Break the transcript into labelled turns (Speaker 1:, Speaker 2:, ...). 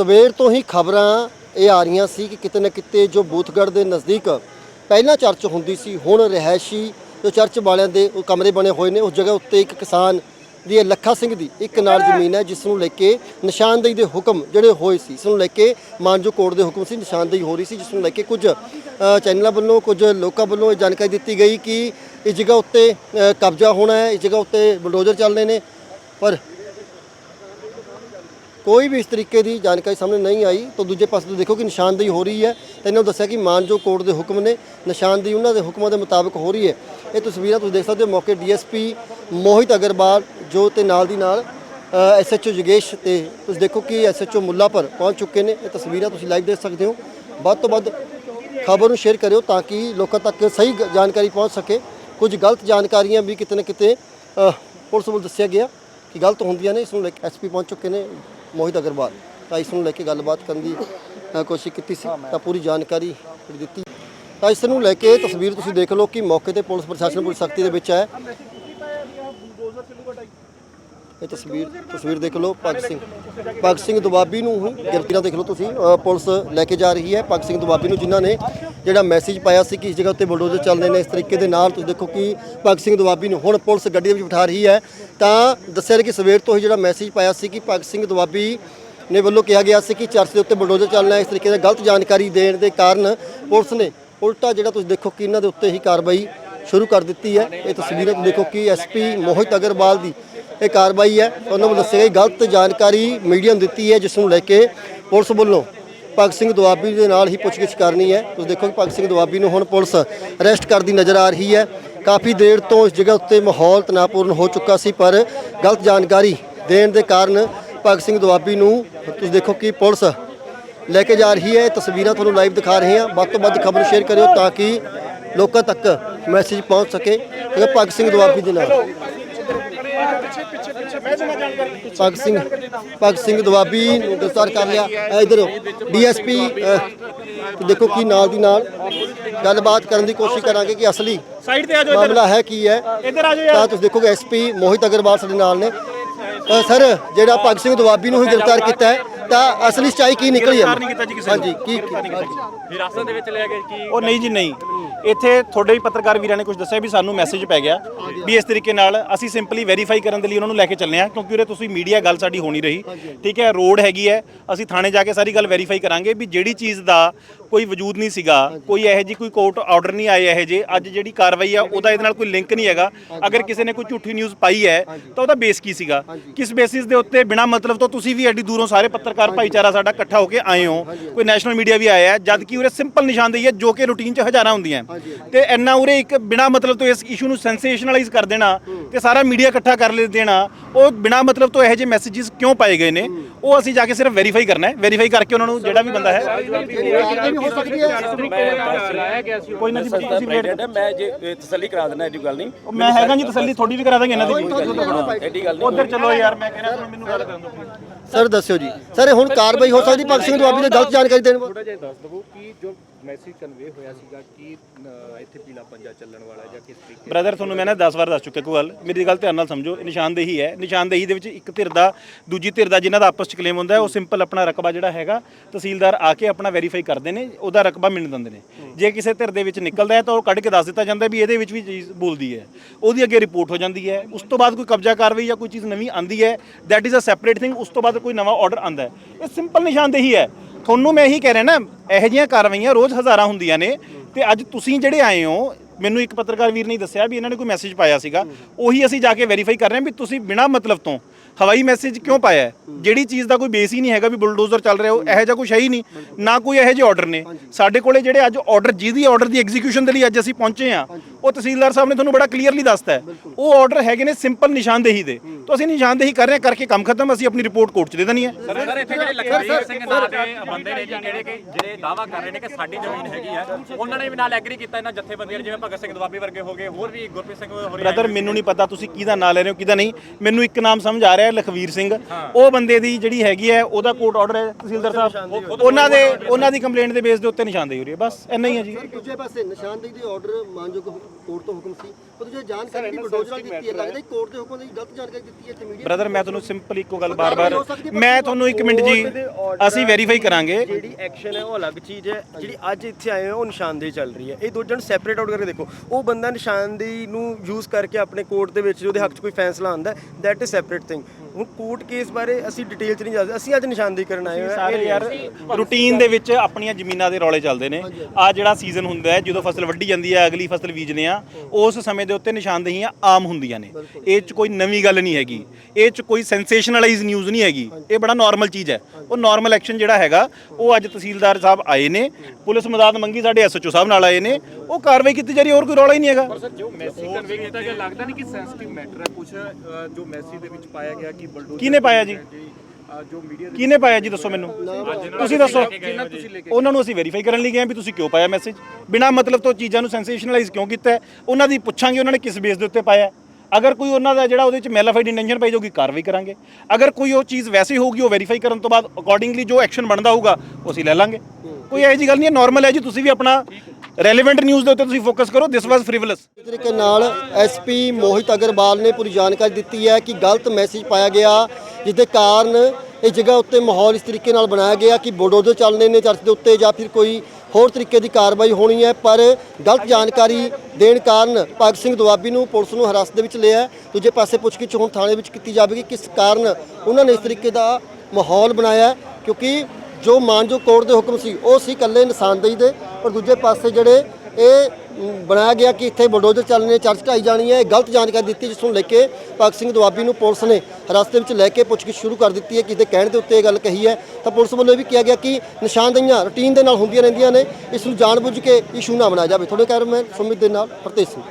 Speaker 1: ਸਵੇਰ ਤੋਂ ਹੀ ਖਬਰਾਂ ਇਹ ਆ ਰਹੀਆਂ ਸੀ ਕਿ ਕਿਤੇ ਨਾ ਕਿਤੇ ਜੋ ਬੂਥਗੜ੍ਹ ਦੇ ਨਜ਼ਦੀਕ ਪਹਿਲਾਂ ਚਰਚ ਹੁੰਦੀ ਸੀ, ਹੁਣ ਰਿਹਾਇਸ਼ੀ ਜੋ ਚਰਚ ਵਾਲਿਆਂ ਦੇ ਉਹ ਕਮਰੇ ਬਣੇ ਹੋਏ ਨੇ, ਉਸ ਜਗ੍ਹਾ ਉੱਤੇ ਇੱਕ ਕਿਸਾਨ ਦੀ ਇਹ ਲੱਖਾ ਸਿੰਘ ਦੀ ਇੱਕ ਨਾਲ ਜ਼ਮੀਨ ਹੈ, ਜਿਸ ਨੂੰ ਲੈ ਕੇ ਨਿਸ਼ਾਨਦੇਹੀ ਦੇ ਹੁਕਮ ਜਿਹੜੇ ਹੋਏ ਸੀ, ਇਸ ਨੂੰ ਲੈ ਕੇ ਮਾਨਜੋ ਕੋਰਟ ਦੇ ਹੁਕਮ ਸੀ, ਨਿਸ਼ਾਨਦੇਹੀ ਹੋ ਰਹੀ ਸੀ, ਜਿਸ ਨੂੰ ਲੈ ਕੇ ਕੁਝ ਚੈਨਲਾਂ ਵੱਲੋਂ, ਕੁਝ ਲੋਕਾਂ ਵੱਲੋਂ ਇਹ ਜਾਣਕਾਰੀ ਦਿੱਤੀ ਗਈ ਕਿ ਇਸ ਜਗ੍ਹਾ ਉੱਤੇ ਕਬਜ਼ਾ ਹੋਣਾ ਹੈ, ਇਸ ਜਗ੍ਹਾ ਉੱਤੇ ਬਲਡੋਜ਼ਰ ਚੱਲਣੇ ਨੇ, ਪਰ ਕੋਈ ਵੀ ਇਸ ਤਰੀਕੇ ਦੀ ਜਾਣਕਾਰੀ ਸਾਹਮਣੇ ਨਹੀਂ ਆਈ, ਤਾਂ ਦੂਜੇ ਪਾਸੇ ਤੋਂ ਦੇਖੋ ਕਿ ਨਿਸ਼ਾਨਦੇਹੀ ਹੋ ਰਹੀ ਹੈ। ਤੇ ਇਹਨਾਂ ਨੂੰ ਦੱਸਿਆ ਕਿ ਮਾਨਜੋ ਕੋਰਟ ਦੇ ਹੁਕਮ ਨੇ ਨਿਸ਼ਾਨਦੇਹੀ ਉਹਨਾਂ ਦੇ ਹੁਕਮਾਂ ਦੇ ਮੁਤਾਬਕ ਹੋ ਰਹੀ ਹੈ। ਇਹ ਤਸਵੀਰਾਂ ਤੁਸੀਂ ਦੇਖ ਸਕਦੇ ਹੋ, ਮੌਕੇ ਡੀਐਸਪੀ ਮੋਹਿਤ ਅਗਰਵਾਲ ਜੋ ਤੇ ਨਾਲ ਦੀ ਨਾਲ ਐਸਐਚਓ ਜਗੇਸ਼ ਤੇ ਤੁਸੀਂ ਦੇਖੋ ਕਿ ਐਸਐਚਓ ਮੁੱਲਾਪਰ ਪਹੁੰਚ ਚੁੱਕੇ ਨੇ। ਇਹ ਤਸਵੀਰਾਂ ਤੁਸੀਂ ਲਾਈਵ ਦੇਖ ਸਕਦੇ ਹੋ। ਵੱਧ ਤੋਂ ਵੱਧ ਖਬਰ ਨੂੰ ਸ਼ੇਅਰ ਕਰਿਓ ਤਾਂ ਕਿ ਲੋਕਾਂ ਤੱਕ ਸਹੀ ਜਾਣਕਾਰੀ ਪਹੁੰਚ ਸਕੇ। ਕੁਝ ਗਲਤ ਜਾਣਕਾਰੀਆਂ ਵੀ ਕਿਤੇ ਨਾ ਕਿਤੇ ਪੁਲਿਸ ਵੱਲੋਂ ਦੱਸਿਆ ਗਿਆ ਕਿ ਗਲਤ ਹੁੰਦੀਆਂ ਨੇ। ਇਸ ਨੂੰ ਲੈ ਕੇ ਐਸਪੀ ਪਹੁੰਚ ਚੁੱਕੇ ਨੇ। ਮੋਹਿਤ ਅਗਰਵਾਲ ਤਾਂ ਇਸ ਨੂੰ ਲੈ ਕੇ ਗੱਲਬਾਤ ਕਰਨ ਦੀ ਅ, ਕੋਸ਼ਿਸ਼ ਕੀਤੀ ਸੀ ਤਾਂ ਪੂਰੀ ਜਾਣਕਾਰੀ ਦਿੱਤੀ। ਤਾਂ ਇਸ ਨੂੰ ਲੈ ਕੇ ਤਸਵੀਰ ਤੁਸੀਂ ਦੇਖ ਲਓ ਕਿ ਮੌਕੇ ਤੇ ਪੁਲਿਸ ਪ੍ਰਸ਼ਾਸਨ ਪੂਰੀ ਸਖਤੀ ਦੇ ਵਿੱਚ ਹੈ। ਇਹ ਤਸਵੀਰ ਤਸਵੀਰ ਦੇਖ ਲਓ ਭਗਤ ਸਿੰਘ। ਭਗਤ ਸਿੰਘ ਦੁਆਬੀ ਨੂੰ ਹੀ ਗ੍ਰਿਫਤਾਰ ਦੇਖ ਲਓ ਤੁਸੀਂ ਅ, ਪੁਲਿਸ ਲੈ ਕੇ ਜਾ ਰਹੀ ਹੈ। ਭਗਤ ਸਿੰਘ ਦੁਆਬੀ ਨੂੰ ਜਿਨ੍ਹਾਂ ਨੇ ਜਿਹੜਾ ਮੈਸੇਜ ਪਾਇਆ ਸੀ ਕਿ ਇਸ ਜਗ੍ਹਾ ਉੱਤੇ ਬਲਡੋਜ਼ਰ ਚੱਲਦੇ ਨੇ, ਇਸ ਤਰੀਕੇ ਦੇ ਨਾਲ ਤੁਸੀਂ ਦੇਖੋ ਕਿ ਭਗਤ ਸਿੰਘ ਦੁਆਬੀ ਨੂੰ ਹੁਣ ਪੁਲਿਸ ਗੱਡੀ ਦੇ ਵਿੱਚ ਬਿਠਾ ਰਹੀ ਹੈ। ਤਾਂ ਦੱਸਿਆ ਕਿ ਸਵੇਰ ਤੋਂ ਹੀ ਜਿਹੜਾ ਮੈਸੇਜ ਪਾਇਆ ਸੀ ਕਿ ਭਗਤ ਸਿੰਘ ਦੁਆਬੀ ਨੇ ਵੱਲੋਂ ਕਿਹਾ ਗਿਆ ਸੀ ਕਿ ਚਰਚ ਦੇ ਉੱਤੇ ਬਲਡੋਜ਼ਰ ਚੱਲਣਾ ਇਸ ਤਰੀਕੇ ਦਾ ਗਲਤ ਜਾਣਕਾਰੀ ਦੇਣ ਦੇ ਕਾਰਨ ਪੁਲਿਸ ਨੇ ਉਲਟਾ ਜਿਹੜਾ ਤੁਸੀਂ ਦੇਖੋ ਕਿ ਇਹਨਾਂ ਦੇ ਉੱਤੇ ਹੀ ਕਾਰਵਾਈ ਸ਼ੁਰੂ ਕਰ ਦਿੱਤੀ ਹੈ। ਇਹ ਤਸਵੀਰਾਂ ਤੁਸੀਂ ਦੇਖੋ ਕਿ ਐਸਪੀ ਮੋਹਿਤ ਅਗਰਵਾਲ ਦੀ ਇਹ ਕਾਰਵਾਈ ਹੈ। ਉਹਨਾਂ ਨੂੰ ਦੱਸਿਆ ਗਿਆ ਗਲਤ ਜਾਣਕਾਰੀ ਮੀਡੀਆ ਨੂੰ ਦਿੱਤੀ ਹੈ, ਜਿਸ ਨੂੰ ਲੈ ਕੇ ਪੁਲਿਸ ਵੱਲੋਂ ਭਗਤ ਸਿੰਘ ਦੁਆਬੀ ਦੇ ਨਾਲ ਹੀ ਪੁੱਛਗਿੱਛ ਕਰਨੀ ਹੈ। ਤੁਸੀਂ ਦੇਖੋ ਕਿ ਭਗਤ ਸਿੰਘ ਦੁਆਬੀ ਨੂੰ ਹੁਣ ਪੁਲਿਸ ਅਰੈਸਟ ਕਰਦੀ ਨਜ਼ਰ ਆ ਰਹੀ ਹੈ। ਕਾਫੀ ਦੇਰ ਤੋਂ ਇਸ ਜਗ੍ਹਾ ਉੱਤੇ ਮਾਹੌਲ ਤਣਾਅਪੂਰਨ ਹੋ ਚੁੱਕਾ ਸੀ, ਪਰ ਗਲਤ ਜਾਣਕਾਰੀ ਦੇਣ ਦੇ ਕਾਰਨ ਭਗਤ ਸਿੰਘ ਦੁਆਬੀ ਨੂੰ ਤੁਸੀਂ ਦੇਖੋ ਕਿ ਪੁਲਿਸ ਲੈ ਕੇ ਜਾ ਰਹੀ ਹੈ। ਤਸਵੀਰਾਂ ਤੁਹਾਨੂੰ ਲਾਈਵ ਦਿਖਾ ਰਹੇ ਹਾਂ। ਵੱਧ ਤੋਂ ਵੱਧ ਖਬਰ ਸ਼ੇਅਰ ਕਰਿਓ ਤਾਂ ਕਿ ਲੋਕਾਂ ਤੱਕ ਮੈਸੇਜ ਪਹੁੰਚ ਸਕੇ। ਭਗਤ ਸਿੰਘ ਦੁਆਬੀ ਦੇ ਨਾਲ। ਭਗਤ ਸਿੰਘ ਭਗਤ ਸਿੰਘ ਦੁਆਬੀ ਨੂੰ ਗ੍ਰਿਫਤਾਰ ਕਰ ਲਿਆ। ਇਧਰ ਡੀਐਸਪੀ ਦੇਖੋ ਕੀ ਨਾਲ ਦੀ ਨਾਲ ਗੱਲਬਾਤ ਕਰਨ ਦੀ ਕੋਸ਼ਿਸ਼ ਕਰਾਂਗੇ ਕਿ ਅਸਲੀ
Speaker 2: ਸਾਈਡ ਤੇ ਆ ਜਾਓ
Speaker 1: ਮਾਮਲਾ ਹੈ ਕੀ ਹੈ।
Speaker 2: ਇੱਧਰ ਆ ਜਾਓ
Speaker 1: ਤਾਂ
Speaker 2: ਯਾਰ
Speaker 1: ਤੁਸੀਂ ਦੇਖੋਗੇ ਐਸਪੀ ਮੋਹਿਤ ਅਗਰਵਾਲ ਸਾਡੇ ਨਾਲ ਨੇ। ਸਰ ਜਿਹੜਾ ਭਗਤ ਸਿੰਘ ਦੁਆਬੀ ਨੂੰ ਹੀ ਗ੍ਰਿਫਤਾਰ ਕੀਤਾ ਹੈ ਤਾਂ ਅਸਲੀ ਸਚਾਈ ਕੀ ਨਿਕਲੀ ਹੈ। ਹਾਂਜੀ ਕੀ
Speaker 3: ਹਿਰਾਸਤ ਦੇ ਵਿੱਚ ਲੈ ਕੇ ਕੀ
Speaker 2: ਉਹ ਨਹੀਂ ਜੀ ਨਹੀਂ। ਇੱਥੇ ਤੁਹਾਡੇ ਹੀ ਪੱਤਰਕਾਰ ਵੀਰਾਂ ਨੇ ਕੁਝ ਦੱਸਿਆ ਵੀ ਸਾਨੂੰ ਮੈਸੇਜ ਪੈ ਗਿਆ ਵੀ ਇਸ ਤਰੀਕੇ ਨਾਲ ਅਸੀਂ ਸਿੰਪਲੀ ਵੈਰੀਫਾਈ ਕਰਨ ਦੇ ਲਈ ਉਹਨਾਂ ਨੂੰ ਲੈ ਕੇ ਚੱਲੇ ਆ ਕਿਉਂਕਿ ਉਰੇ ਤੁਸੀਂ ਮੀਡੀਆ ਗੱਲ ਸਾਡੀ ਹੋਣੀ ਰਹੀ। ਠੀਕ ਹੈ ਰੋਡ ਹੈਗੀ ਹੈ, ਅਸੀਂ ਥਾਣੇ ਜਾ ਕੇ ਸਾਰੀ ਗੱਲ ਵੈਰੀਫਾਈ ਕਰਾਂਗੇ ਵੀ ਜਿਹੜੀ ਚੀਜ਼ ਦਾ ਕੋਈ ਵਜੂਦ ਨਹੀਂ ਸੀਗਾ, ਕੋਈ ਇਹੋ ਜੀ ਕੋਈ ਕੋਰਟ ਆਰਡਰ ਨਹੀਂ ਆਏ ਇਹੋ ਜੇ ਅੱਜ ਜਿਹੜੀ ਕਾਰਵਾਈ ਆ ਉਹਦਾ ਇਹਦੇ ਨਾਲ ਕੋਈ ਲਿੰਕ ਨਹੀਂ ਹੈਗਾ। ਅਗਰ ਕਿਸੇ ਨੇ ਕੋਈ ਝੂਠੀ ਨਿਊਜ਼ ਪਾਈ ਹੈ, ਤਾਂ ਉਹਦਾ ਬੇਸ ਕੀ ਸੀਗਾ? ਕਿਸ ਬੇਸਿਸ ਦੇ ਉੱਤੇ ਬਿਨਾ ਮਤਲਬ ਤੋਂ ਤੁਸੀਂ ਵੀ ਐਡੀ ਦੂਰੋਂ ਸਾਰੇ ਪੱਤਰਕਾਰ ਭਾਈਚਾਰਾ ਸਾਡਾ ਇਕੱਠਾ ਹੋ ਕੇ ਆਏ ਹੋ, ਕੋਈ ਨੈਸ਼ਨਲ ਮੀਡੀਆ ਵੀ ਆਇਆ ਹੈ ਜਦ ਕਿ ਉਰੇ ਸਿੰਪਲ ਨਿਸ਼ਾਨਦੇਹੀ ਹੈ ਜੋ ਕਿ ਰੂਟੀਨ 'ਚ ਹਜ਼ਾਰਾਂ ਹੁੰਦੀਆਂ। ਤੇ ਇੰਨਾ ਉਰੇ ਇੱਕ ਬਿਨਾ ਮਤਲਬ ਤੋਂ ਇਸ ਇਸ਼ੂ ਨੂੰ ਸੈਂਸੇਸ਼ਨਲਾਈਜ਼ ਕਰ ਦੇਣਾ ਤੇ ਸਾਰਾ ਮੀਡੀਆ ਇਕੱਠਾ ਕਰ ਲੈ ਦੇਣਾ ਉਹ ਬਿਨਾ ਮਤਲਬ ਤੋਂ ਇਹੋ ਜਿਹੇ ਮੈਸੇजेस ਕਿਉਂ ਪਾਏ ਗਏ ਨੇ? ਉਹ ਅਸੀਂ ਜਾ ਕੇ ਸਿਰਫ ਵੈਰੀਫਾਈ ਕਰਨਾ ਹੈ। ਵੈਰੀਫਾਈ ਕਰਕੇ ਉਹਨਾਂ ਨੂੰ ਜਿਹੜਾ ਵੀ ਬੰਦਾ ਹੈ। ਕੋਈ ਨਾ ਜੀ ਤੁਸੀਂ
Speaker 3: ਮੈਂ ਜੇ ਇਹ ਤਸੱਲੀ ਕਰਾ ਦਿੰਦਾ ਐਡੀ ਗੱਲ ਨਹੀਂ।
Speaker 2: ਉਹ ਮੈਂ ਹੈਗਾ ਜੀ ਤਸੱਲੀ ਤੁਹਾਡੀ ਵੀ ਕਰਾ ਦਾਂਗੇ ਇਹਨਾਂ ਦੀ ਵੀ
Speaker 3: ਐਡੀ ਗੱਲ ਨਹੀਂ।
Speaker 2: ਉਧਰ ਚਲੋ ਯਾਰ ਮੈਂ ਕਹਿ ਰਿਹਾ ਤੁਹਾਨੂੰ ਮੈਨੂੰ ਗੱਲ ਕਰਨ ਦਿਓ
Speaker 1: ਸਰ ਦੱਸਿਓ ਜੀ। ਸਰ ਇਹ ਹੁਣ ਕਾਰਵਾਈ ਹੋ ਸਕਦੀ ਭਗਤ ਸਿੰਘ ਦੁਆਬੀ ਨੇ ਗਲਤ ਜਾਣਕਾਰੀ ਦੇਣ ਵਾਸਤੇ?
Speaker 4: ਥੋੜਾ ਜਿਹਾ ਦੱਸ ਦਵੋ ਕਿ ਜੋ ਮੈਸੇਜ ਕਨਵੇ ਹੋਇਆ ਸੀਗਾ ਕਿ ਅ, ਇੱਥੇ ਪੀਲਾ ਪੰਜਾ ਚੱਲਣ ਵਾਲਾ ਜਾਂ ਕਿਸ ਤਰੀਕੇ
Speaker 2: ਬ੍ਰਦਰ ਤੁਹਾਨੂੰ ਮੈਂ ਨਾ 10 ਵਾਰ ਦੱਸ ਚੁੱਕਿਆ ਕੋਈ ਗੱਲ। ਮੇਰੀ ਗੱਲ ਧਿਆਨ ਨਾਲ ਸਮਝੋ ਇਹ ਨਿਸ਼ਾਨਦੇਹੀ ਹੈ। ਨਿਸ਼ਾਨਦੇਹੀ ਦੇ ਵਿੱਚ ਇੱਕ ਧਿਰ ਦਾ ਦੂਜੀ ਧਿਰ ਦਾ ਜਿਨ੍ਹਾਂ ਦਾ ਆਪਸ ਚ ਕਲੇਮ ਹੁੰਦਾ ਹੈ ਉਹ ਸਿੰਪਲ ਆਪਣਾ ਰਕਬਾ ਜਿਹੜਾ ਹੈਗਾ ਤਹਿਸੀਲਦਾਰ ਆ ਕੇ ਆਪਣਾ ਵੈਰੀਫਾਈ ਕਰਦੇ ਨੇ ਉਹਦਾ ਰਕਬਾ ਮਿਲ ਦਿੰਦੇ ਨੇ। ਜੇ ਕਿਸੇ ਧਿਰ ਦੇ ਵਿੱਚ ਨਿਕਲਦਾ ਹੈ ਤਾਂ ਉਹ ਕੱਢ ਕੇ ਦੱਸ ਦਿੱਤਾ ਜਾਂਦਾ ਵੀ ਇਹਦੇ ਵਿੱਚ ਵੀ ਚੀਜ਼ ਬੋਲਦੀ ਹੈ। ਉਹਦੀ ਅੱਗੇ ਰਿਪੋਰਟ ਹੋ ਜਾਂਦੀ ਹੈ। ਉਸ ਤੋਂ ਬਾਅਦ ਕੋਈ ਕਬਜ਼ਾ ਕਾਰਵਾਈ ਜਾਂ ਕੋਈ ਚੀਜ਼ ਨਵੀਂ ਆਂਦੀ ਹੈ that is a separate thing ਉਸ ਤੋਂ ਬਾਅਦ ਕੋਈ ਨਵਾਂ ਆਰਡਰ ਆਂਦਾ ਹੈ। ਇਹ ਸਿੰਪਲ ਨਿਸ਼ਾਨਦੇਹੀ ਹੈ। ਤੁਹਾਨੂੰ ਮੈਂ ਇਹੀ ਕਹਿ ਰਿਹਾ ਨਾ, ਇਹੋ ਜਿਹੀਆਂ ਕਾਰਵਾਈਆਂ ਰੋਜ਼ ਹਜ਼ਾਰਾਂ ਹੁੰਦੀਆਂ ਨੇ ਤੇ ਅੱਜ ਤੁਸੀਂ ਜਿਹੜੇ ਆਏ ਹੋ ਮੈਨੂੰ ਇੱਕ ਪੱਤਰਕਾਰ ਵੀਰ ਨੇ ਦੱਸਿਆ ਵੀ ਇਹਨਾਂ ਨੇ ਕੋਈ ਮੈਸੇਜ ਪਾਇਆ ਸੀਗਾ। ਉਹੀ ਅਸੀਂ ਜਾ ਕੇ ਵੈਰੀਫਾਈ ਕਰ ਰਹੇ ਹਾਂ ਵੀ ਤੁਸੀਂ ਬਿਨਾਂ ਮਤਲਬ ਤੋਂ ਹਵਾਈ ਮੈਸੇਜ ਕਿਉਂ ਪਾਇਆ ਹੈ? ਜਿਹੜੀ ਚੀਜ਼ ਦਾ ਕੋਈ ਬੇਸ ਹੀ ਨਹੀਂ ਹੈਗਾ ਵੀ ਬੁਲਡੋਜ਼ਰ ਚੱਲ ਰਿਹਾ ਉਹ ਇਹੋ ਜਿਹਾ ਕੁਝ ਹੈ ਹੀ ਨਹੀਂ। ਨਾ ਕੋਈ ਇਹੋ ਜਿਹੇ ਆਰਡਰ ਨੇ। ਸਾਡੇ ਕੋਲੇ ਜਿਹੜੇ ਅੱਜ ਆਰਡਰ ਜਿਹਦੀ ਆਰਡਰ ਦੀ ਐਗਜ਼ੀਕਿਊਸ਼ਨ ਦੇ ਲਈ ਅੱਜ ਅਸੀਂ ਪਹੁੰਚੇ ਆ ਉਹ ਤਹਿਸੀਲਦਾਰ ਸਾਹਿਬ ਨੇ ਤੁਹਾਨੂੰ ਬੜਾ ਕਲੀਅਰਲੀ ਦੱਸਤਾ ਹੈ। ਉਹ ਆਰਡਰ ਹੈਗੇ ਨੇ ਸਿੰਪਲ ਨਿਸ਼ਾਨਦੇਹੀ ਦੇ। ਤਾਂ ਅਸੀਂ ਨਿਸ਼ਾਨਦੇਹੀ ਕਰ ਰਹੇ ਹਾਂ ਕਰਕੇ ਕੰਮ ਖਤਮ ਅਸੀਂ ਆਪਣੀ ਰਿਪੋਰਟ ਕੋਰਟ 'ਚ ਦੇ ਦੇਣੀ ਹੈ।
Speaker 3: ਸਰ ਇੱਥੇ ਜਿਹੜੇ ਲਖਵੀਰ ਸਿੰਘ ਨਾਂ ਦੇ ਬੰਦੇ ਨੇ ਜੀ ਜਿਹੜੇ ਕਿ ਜਿਹੜੇ ਦਾਵਾ ਕਰ ਰਹੇ ਨੇ ਕਿ ਸਾਡੀ ਜ਼ਮੀਨ ਹੈਗੀ ਆ ਉਹਨਾਂ ਨੇ ਵੀ ਨਾਲ ਐਗਰੀ ਕੀਤਾ ਇਹਨਾਂ ਜਥੇਬੰਦੀਆਂ ਨੇ, ਜਿਵੇਂ ਭਗਤ ਸਿੰਘ ਦਵਾਬੀ ਵਰਗੇ ਹੋ ਗਏ ਹੋਰ ਵੀ ਗੁਰਪ੍ਰੀਤ ਸਿੰਘ ਹੋਰੀ
Speaker 2: ਬ੍ਰਦਰ ਮੈਨੂੰ ਨਹੀਂ ਪਤਾ ਤੁਸੀਂ ਕਿਹਦਾ ਨਾਂ ਲੈ ਰਹੇ ਹੋ ਕਿਹਦਾ ਨਹੀਂ। ਮੈਨੂੰ ਇੱਕ ਨਾਮ ਸਮਝ ਆ ਰਿਹਾ ਲਖਵੀਰ ਸਿੰਘ। ਉਹ ਬੰਦੇ ਦੀ ਜਿਹੜੀ ਹੈਗੀ ਹੈ ਉਹਦਾ ਕੋਰਟ ਆਰਡਰ ਹੈ ਤਹਿਸੀਲਦਾਰ ਸਾਹਿਬ। ਉਹਨਾਂ ਦੇ ਉਹਨਾਂ ਦੀ ਕੰਪਲੇਂਟ ਦੇ ਬੇਸ ਦੇ ਉੱਤੇ ਨਿਸ਼ਾਨਦੇਹੀ ਹੋ ਰਹੀ ਹੈ। ਬਸ ਇੰਨਾ ਹੀ ਹੈ ਜੀ।
Speaker 1: ਦੂਜੇ ਪਾਸੇ ਨਿਸ਼ਾਨਦੇਹੀ ਦੇ ਆਰਡਰ ਮਾਨਯੋਗ ਕੋਰਟ ਤੋਂ ਹੁਕਮ ਸੀ। ਉਹ ਜੋ ਜਾਣਕਾਰੀ ਬਲਡੋਜ਼ਰ ਦਿੱਤੀ ਹੈ ਲੱਗਦਾ ਕੋਰਟ ਦੇ ਹੁਕਮ ਦੀ ਗਲਤ ਜਾਣਕਾਰੀ ਦਿੱਤੀ ਹੈ ਇੱਥੇ ਮੀਡੀਆ
Speaker 2: ਬ੍ਰਦਰ ਮੈਂ ਤੁਹਾਨੂੰ ਸਿੰਪਲ ਇੱਕੋ ਗੱਲ ਬਾਰ-ਬਾਰ ਮੈਂ ਤੁਹਾਨੂੰ ਇੱਕ ਮਿੰਟ ਜੀ ਅਸੀਂ ਵੈਰੀਫਾਈ ਕਰਾਂਗੇ।
Speaker 5: ਜਿਹੜੀ ਐਕਸ਼ਨ ਹੈ ਉਹ ਅਲੱਗ ਚੀਜ਼ ਹੈ ਜਿਹੜੀ ਅੱਜ ਇੱਥੇ ਆਏ ਹੋ ਉਹ ਨਿਸ਼ਾਨਦੇਹੀ ਚੱਲ ਰਹੀ ਹੈ। ਇਹ ਦੋ ਜਣ ਸੈਪਰੇਟ ਆਊਟ ਕਰਕੇ ਦੇਖੋ ਉਹ ਬੰਦਾ ਨਿਸ਼ਾਨਦੇਹੀ ਨੂੰ ਯੂਜ਼ ਕਰਕੇ ਆਪਣੇ ਕੋਰਟ ਦੇ ਵਿੱਚ ਉਹਦੇ ਹੱਕ 'ਚ ਕੋਈ ਫੈਸਲਾ ਆਉਂਦਾ ਦੈਟ ਇਜ਼ ਸੈਪਰੇਟ ਥਿੰਗ ਹੁਣ ਕੋਰਟ ਕੇਸ ਬਾਰੇ ਅਸੀਂ ਡਿਟੇਲ 'ਚ ਨਹੀਂ ਜਾ ਸਕਦੇ। ਅਸੀਂ ਅੱਜ ਨਿਸ਼ਾਨਦੇਹੀ ਕਰਨ ਆਏ ਹਾਂ।
Speaker 2: ਸਾਰੇ ਯਾਰ ਰੂਟੀਨ ਦੇ ਵਿੱਚ ਆਪਣੀਆਂ ਜ਼ਮੀਨਾਂ ਦੇ ਰੌਲੇ ਚੱਲਦੇ ਨੇ। ਆ ਜਿਹੜਾ ਸੀਜ਼ਨ ਹੁੰਦਾ ਹੈ ਜਦੋਂ ਫਸਲ ਵੱਢੀ ਜਾਂਦੀ ਹੈ ਅਗਲੀ ਫਸਲ ਬੀਜਦੇ ਆ ਉਸ ਸਮੇਂ ਦੇ ਉੱਤੇ ਨਿਸ਼ਾਨਦੇਹੀਆਂ ਆਮ ਹੁੰਦੀਆਂ ਨੇ। ਇਹ 'ਚ ਕੋਈ ਨਵੀਂ ਗੱਲ ਨਹੀਂ ਹੈਗੀ। ਇਹ 'ਚ ਕੋਈ ਸੈਂਸੇਸ਼ਨਲਾਈਜ਼ ਨਿਊਜ਼ ਨਹੀਂ ਹੈਗੀ। ਇਹ ਬੜਾ ਨਾਰਮਲ ਚੀਜ਼ ਹੈ। ਉਹ ਨਾਰਮਲ ਐਕਸ਼ਨ ਜਿਹੜਾ ਹੈਗਾ ਉਹ ਅੱਜ ਤਹਿਸੀਲਦਾਰ ਸਾਹਿਬ ਆਏ ਨੇ। ਪੁਲਿਸ ਮਦਦ ਮੰਗੀ ਸਾਡੇ ਐਸਐਚਓ ਸਾਹਿਬ ਨਾਲ ਆਏ ਨੇ। ਉਹ ਕਾਰਵਾਈ ਕੀਤੀ ਜਾ ਰਹੀ ਹੈ, ਹੋਰ ਕੋਈ ਰੌਲਾ ਹੀ ਨਹੀਂ ਹੈਗਾ।
Speaker 4: ਸਰ ਜੋ ਮੈਸੇਜ ਕਨਵੇ ਕੀਤਾ ਗਿਆ ਲੱਗਦਾ ਨਹੀਂ ਕਿ ਸੈਂਸਿਟਿਵ ਮੈਟਰ ਹੈ। ਕੁਝ ਜੋ ਮੈਸੇਜ ਦੇ ਵਿੱਚ ਪਾਇਆ ਗਿਆ
Speaker 2: ਕਿਹਨੇ ਪਾਇਆ ਜੀ?
Speaker 4: ਜੋ? ਮੀਡੀਆ
Speaker 2: ਕਿਹਨੇ ਪਾਇਆ ਜੀ? ਦੱਸੋ ਮੈਨੂੰ। ਤੁਸੀਂ ਦੱਸੋ। ਉਹਨਾਂ ਨੂੰ ਅਸੀਂ ਵੈਰੀਫਾਈ ਕਰਨ ਲਈ ਗਏ ਹਾਂ ਵੀ ਤੁਸੀਂ ਕਿਉਂ ਪਾਇਆ ਮੈਸੇਜ ਬਿਨਾ ਮਤਲਬ ਤੋਂ ਚੀਜ਼ਾਂ ਨੂੰ ਸੈਂਸੇਸ਼ਨਲਾਈਜ਼ ਕਿਉਂ ਕੀਤਾ ਹੈ? ਉਹਨਾਂ ਦੀ ਪੁੱਛਾਂਗੇ ਉਹਨਾਂ ਨੇ ਕਿਸ ਬੇਸ ਦੇ ਉੱਤੇ ਪਾਇਆ। ਅਗਰ ਕੋਈ ਉਹਨਾਂ ਦਾ ਜਿਹੜਾ ਉਹਦੇ ਵਿੱਚ ਮੈਲਾਫਾਈਡ ਇੰਟੈਂਸ਼ਨ ਪਾਈ ਜਾਊਗੀ ਕਾਰਵਾਈ ਕਰਾਂਗੇ। ਅਗਰ ਕੋਈ ਉਹ ਚੀਜ਼ ਵੈਸੀ ਹੋਊਗੀ ਉਹ ਵੈਰੀਫਾਈ ਕਰਨ ਤੋਂ ਬਾਅਦ ਅਕੋਰਡਿੰਗਲੀ ਜੋ ਐਕਸ਼ਨ ਬਣਦਾ ਹੋਊਗਾ ਉਹ ਅਸੀਂ ਲੈ ਲਾਂਗੇ। ਕੋਈ ਇਹੋ ਜਿਹੀ ਗੱਲ ਨਹੀਂ ਹੈ ਨਾਰਮਲ ਹੈ ਜੀ ਤੁਸੀਂ ਵੀ ਆਪਣਾ ਰੈਲੇਵੈਂਟ ਨਿਊਜ਼ ਦੇ ਉੱਤੇ ਤੁਸੀਂ ਫੋਕਸ ਕਰੋ ਦਿਸ ਵਾਸ ਫ੍ਰੀਵਲਸ
Speaker 1: ਤਰੀਕੇ ਨਾਲ ਐਸਪੀ ਮੋਹਿਤ ਅਗਰਵਾਲ ਨੇ ਪੂਰੀ ਜਾਣਕਾਰੀ ਦਿੱਤੀ ਹੈ ਕਿ ਗਲਤ ਮੈਸੇਜ ਪਾਇਆ ਗਿਆ ਜਿਸ ਦੇ ਕਾਰਨ ਇਹ ਜਗ੍ਹਾ ਉੱਤੇ ਮਾਹੌਲ ਇਸ ਤਰੀਕੇ ਨਾਲ ਬਣਾਇਆ ਗਿਆ ਕਿ ਬੁਲਡੋਜ਼ਰ ਚੱਲਣੇ ਨੇ ਚਰਚ ਦੇ ਉੱਤੇ ਜਾਂ ਫਿਰ ਕੋਈ ਹੋਰ ਤਰੀਕੇ ਦੀ ਕਾਰਵਾਈ ਹੋਣੀ ਹੈ, ਪਰ ਗਲਤ ਜਾਣਕਾਰੀ ਦੇਣ ਕਾਰਨ ਭਗਤ ਸਿੰਘ ਦੁਆਬੀ ਨੂੰ ਪੁਲਿਸ ਨੂੰ ਹਿਰਾਸਤ ਦੇ ਵਿੱਚ ਲਿਆ ਦੂਜੇ ਪਾਸੇ ਪੁੱਛਗਿੱਛ ਹੁਣ ਥਾਣੇ ਵਿੱਚ ਕੀਤੀ ਜਾਵੇਗੀ ਕਿਸ ਕਾਰਨ ਉਹਨਾਂ ਨੇ ਇਸ ਤਰੀਕੇ ਦਾ ਮਾਹੌਲ ਬਣਾਇਆ ਕਿਉਂਕਿ ਜੋ ਮਾਨਜੋ ਕੋਰਟ ਦੇ ਹੁਕਮ ਸੀ, ਉਹ ਸੀ ਇਕੱਲੇ ਨਿਸ਼ਾਨਦੇਹੀ ਦੇ। ਪਰ ਦੂਜੇ ਪਾਸੇ ਜਿਹੜੇ ਇਹ ਬਣਾਇਆ ਗਿਆ ਕਿ ਇੱਥੇ ਬਲਡੋਜ਼ਰ ਚੱਲਣੇ ਚਰਚ ਢਾਈ ਜਾਣੀ ਹੈ, ਇਹ ਗਲਤ ਜਾਣਕਾਰੀ ਦਿੱਤੀ ਜਿਸ ਨੂੰ ਲੈ ਕੇ ਭਗਤ ਸਿੰਘ ਦੁਆਬੀ ਨੂੰ ਪੁਲਿਸ ਨੇ ਰਸਤੇ ਵਿੱਚ ਲੈ ਕੇ ਪੁੱਛਗਿੱਛ ਸ਼ੁਰੂ ਕਰ ਦਿੱਤੀ ਹੈ ਕਿਸੇ ਦੇ ਕਹਿਣ ਦੇ ਉੱਤੇ ਇਹ ਗੱਲ ਕਹੀ ਹੈ। ਤਾਂ ਪੁਲਿਸ ਵੱਲੋਂ ਇਹ ਵੀ ਕਿਹਾ ਗਿਆ ਕਿ ਨਿਸ਼ਾਨਦੇਹੀਆਂ ਰੂਟੀਨ ਦੇ ਨਾਲ ਹੁੰਦੀਆਂ ਰਹਿੰਦੀਆਂ ਨੇ, ਇਸ ਨੂੰ ਜਾਣਬੁੱਝ ਕੇ ਇਸ਼ੂ ਨਾ ਬਣਾਇਆ ਜਾਵੇ। ਤੁਹਾਡੇ ਕੈਮਰਾਮੈਨ ਸੁਮਿਤ ਦੇ ਨਾਲ ਪ੍ਰਤੇਸ਼ ਸਿੰਘ